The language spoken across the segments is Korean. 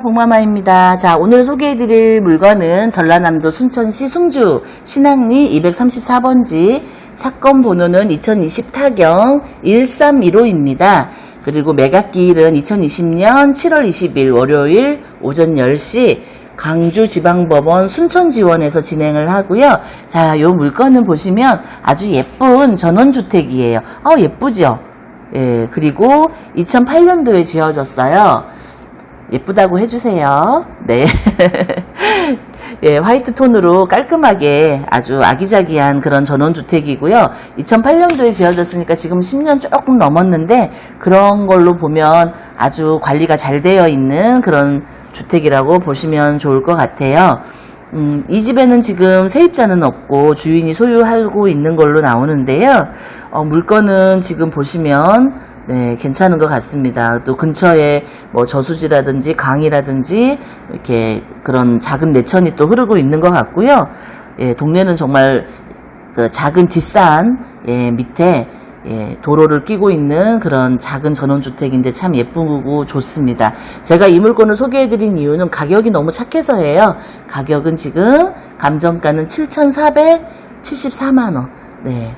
복마마입니다. 자, 오늘 소개해드릴 물건은 전라남도 순천시 숭주 신항리 234번지 사건 번호는 2020 타경 1315입니다. 그리고 매각기일은 2020년 7월 20일 월요일 오전 10시 강주지방법원 순천지원에서 진행을 하고요. 자, 요 물건은 보시면 아주 예쁜 전원주택이에요. 어, 예쁘죠? 예, 그리고 2008년도에 지어졌어요. 예쁘다고 해주세요. 네. 예, 화이트 톤으로 깔끔하게 아주 아기자기한 그런 전원주택이고요. 2008년도에 지어졌으니까 지금 10년 조금 넘었는데 그런 걸로 보면 아주 관리가 잘 되어 있는 그런 주택이라고 보시면 좋을 것 같아요. 음, 이 집에는 지금 세입자는 없고 주인이 소유하고 있는 걸로 나오는데요. 어, 물건은 지금 보시면 네, 괜찮은 것 같습니다. 또 근처에 뭐 저수지라든지 강이라든지 이렇게 그런 작은 내천이 또 흐르고 있는 것 같고요. 예, 동네는 정말 그 작은 뒷산 예, 밑에 예, 도로를 끼고 있는 그런 작은 전원주택인데 참 예쁘고 좋습니다. 제가 이 물건을 소개해드린 이유는 가격이 너무 착해서예요. 가격은 지금 감정가는 7,474만원. 네.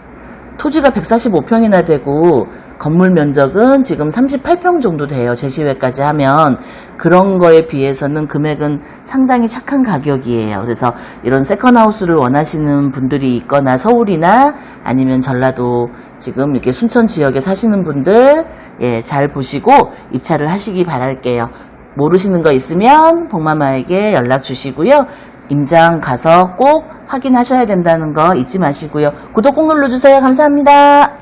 토지가 145평이나 되고 건물 면적은 지금 38평 정도 돼요. 제시외까지 하면 그런 거에 비해서는 금액은 상당히 착한 가격이에요. 그래서 이런 세컨하우스를 원하시는 분들이 있거나 서울이나 아니면 전라도 지금 이렇게 순천 지역에 사시는 분들 예, 잘 보시고 입찰을 하시기 바랄게요. 모르시는 거 있으면 복마마에게 연락 주시고요. 임장 가서 꼭 확인하셔야 된다는 거 잊지 마시고요. 구독 꼭 눌러주세요. 감사합니다.